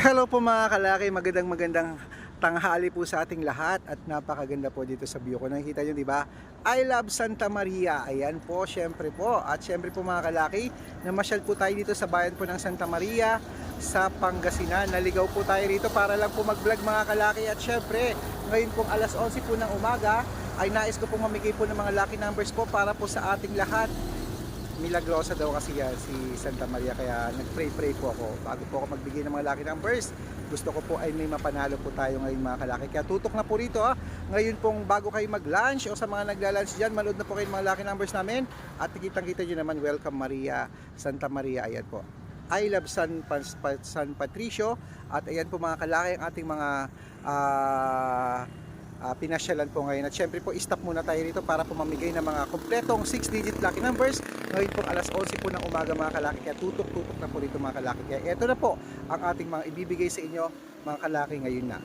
Hello po mga kalaki, magandang magandang tanghali po sa ating lahat at napakaganda po dito sa view ko. Nakikita nyo, di ba? I love Santa Maria. Ayan po, syempre po. At syempre po mga kalaki, namasyal po tayo dito sa bayan po ng Santa Maria sa Pangasinan. Naligaw po tayo rito para lang po mag-vlog mga kalaki. At syempre, ngayon pong alas 11 po ng umaga, ay nais ko pong mamigay po ng mga lucky numbers po para po sa ating lahat milagrosa daw kasi yan si Santa Maria. Kaya nag-pray-pray po ako. Bago po ako magbigay ng mga lucky numbers gusto ko po ay may mapanalo po tayo ngayon mga kalaki. Kaya tutok na po rito ah. ngayon pong bago kayo mag-lunch o sa mga nagla-lunch dyan manood na po kayo ng mga lucky numbers namin. At kitang kita nyo naman welcome Maria Santa Maria. Ayan po. I love San, Pan- Pa- San Patricio. At ayan po mga kalaki ang ating mga ah, ah, pinasyalan po ngayon. At syempre po, stop muna tayo rito para po mamigay ng mga kompletong 6-digit lucky numbers. Ngayon po alas 11 po ng umaga mga kalaki. Kaya tutok-tutok na po rito mga kalaki. Kaya ito na po ang ating mga ibibigay sa inyo mga kalaki ngayon na.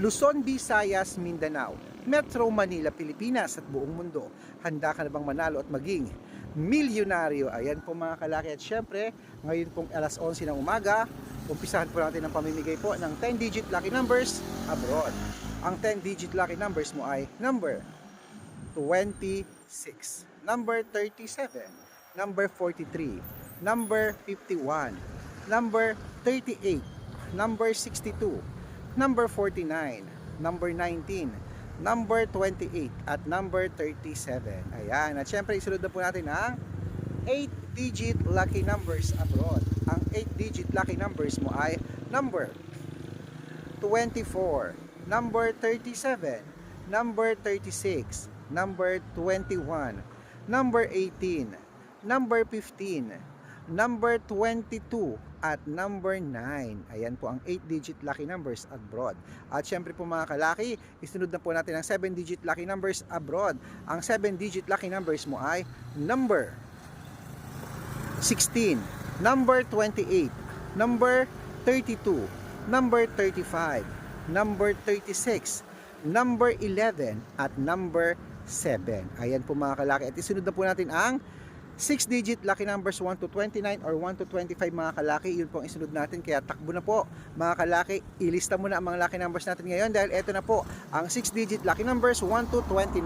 Luzon, Visayas, Mindanao, Metro Manila, Pilipinas at buong mundo. Handa ka na bang manalo at maging milyonaryo? Ayan po mga kalaki. At syempre, ngayon pong alas 11 ng umaga, umpisahan po natin ang pamimigay po ng 10-digit lucky numbers abroad. Ang 10-digit lucky numbers mo ay number 26, number 37, number 43, number 51, number 38, number 62, number 49, number 19, number 28, at number 37. Ayan. At syempre, isunod na po natin ang 8-digit lucky numbers abroad. Ang 8-digit lucky numbers mo ay number 24, number 37, number 36, number 21, number 18, number 15, number 22, at number 9. Ayan po ang 8-digit lucky numbers abroad. At syempre po mga kalaki, isunod na po natin ang 7-digit lucky numbers abroad. Ang 7-digit lucky numbers mo ay number 16, number 28, number 32, number 35, number 36, number 11, at number 7. Ayan po mga kalaki. At isunod na po natin ang 6-digit lucky numbers 1 to 29 or 1 to 25 mga kalaki. Yun po ang isunod natin. Kaya takbo na po mga kalaki. Ilista mo na ang mga lucky numbers natin ngayon dahil eto na po ang 6-digit lucky numbers 1 to 29.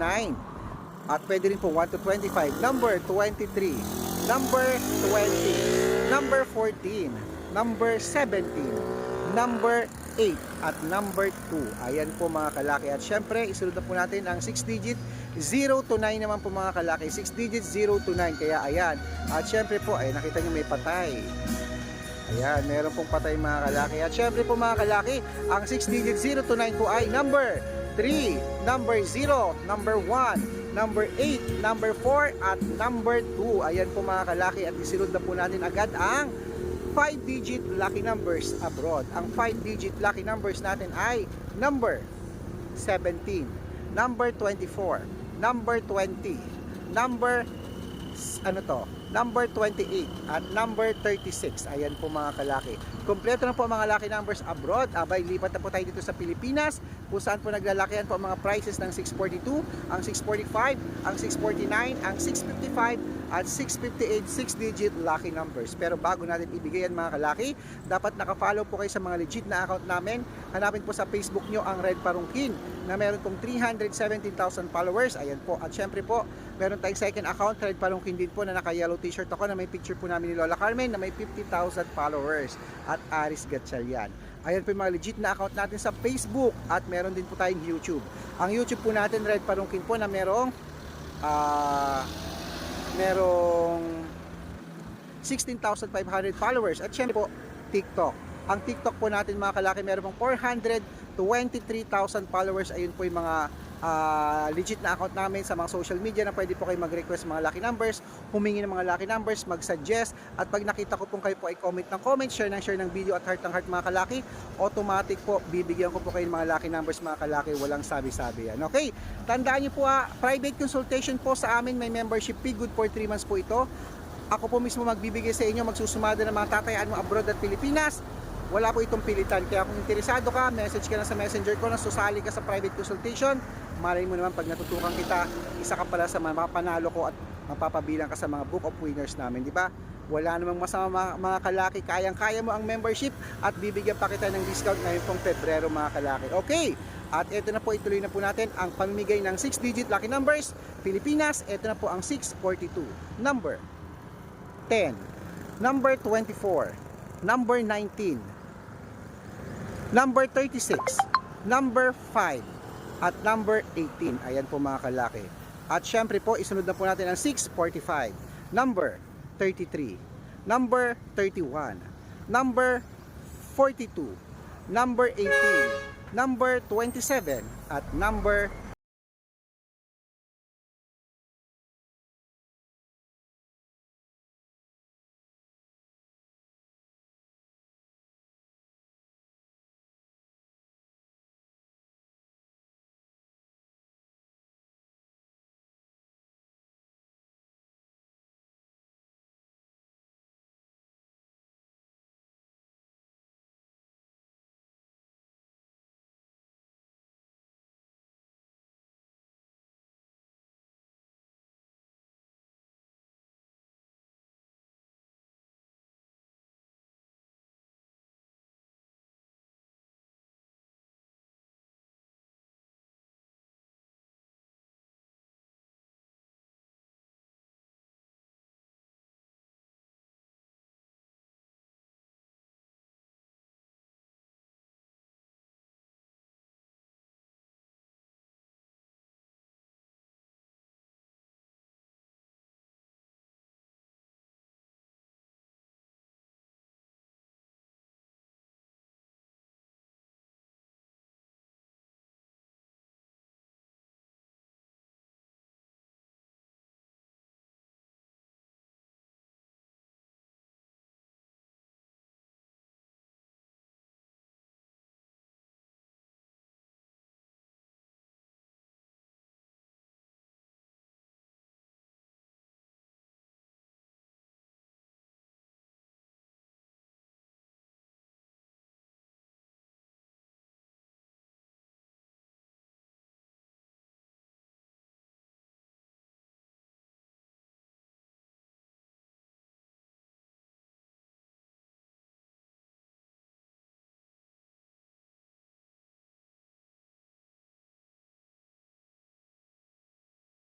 At pwede rin po 1 to 25. Number 23. Number 20. Number 14. Number 17. Number 8. At number 2. Ayan po mga kalaki. At syempre, isunod na po natin ang 6 digit 0 to 9 naman po mga kalaki. 6 digits 0 to 9. Kaya ayan. At syempre po, ay nakita nyo may patay. Ayan, meron pong patay mga kalaki. At syempre po mga kalaki, ang 6 digit 0 to 9 po ay number 3, number 0, number 1, number 8, number 4, at number 2. Ayan po mga kalaki at isunod na po natin agad ang 5-digit lucky numbers abroad. Ang 5-digit lucky numbers natin ay number 17, number 24, number 20, number ano to, number 28 at number 36. Ayan po mga kalaki. Kompleto na po mga lucky numbers abroad. Abay, lipat na po tayo dito sa Pilipinas kung saan po naglalakihan po ang mga prices ng 642, ang 645, ang 649, ang 655, at 658 6-digit lucky numbers. Pero bago natin ibigay yan mga kalaki, dapat nakafollow po kayo sa mga legit na account namin. Hanapin po sa Facebook nyo ang Red Parungkin na meron pong 317,000 followers. Ayan po. At syempre po, meron tayong second account, Red Parungkin din po na naka-yellow t-shirt ako na may picture po namin ni Lola Carmen na may 50,000 followers at Aris Gatchalian. Ayan po yung mga legit na account natin sa Facebook at meron din po tayong YouTube. Ang YouTube po natin, Red Parungkin po na merong ah merong 16,500 followers at syempre po TikTok. Ang TikTok po natin mga kalaki meron pong 423,000 followers. Ayun po yung mga ah, legit na account namin sa mga social media na pwede po kayo mag-request mga lucky numbers, humingi ng mga lucky numbers, mag-suggest at pag nakita ko pong kayo po ay comment ng comment, share ng share ng video at heart ng heart mga kalaki, automatic po bibigyan ko po kayo ng mga lucky numbers mga kalaki, walang sabi-sabi yan. Okay, tandaan niyo po ha, private consultation po sa amin, may membership fee, good for 3 months po ito. Ako po mismo magbibigay sa inyo, magsusumada ng mga tatayaan mo abroad at Pilipinas. Wala po itong pilitan. Kaya kung interesado ka, message ka na sa messenger ko na susali ka sa private consultation. Malay mo naman pag natutukan kita, isa ka pala sa mga panalo ko at mapapabilang ka sa mga book of winners namin, di ba? Wala namang masama mga, mga kalaki, kayang-kaya mo ang membership at bibigyan pa kita ng discount ngayon pong Pebrero mga kalaki. Okay, at ito na po, ituloy na po natin ang pamimigay ng 6-digit lucky numbers. Pilipinas, ito na po ang 642. Number 10, number 24, number 19, number 36, number 5, at number 18. Ayan po mga kalaki. At syempre po, isunod na po natin ang 645, number 33, number 31, number 42, number 18, number 27, at number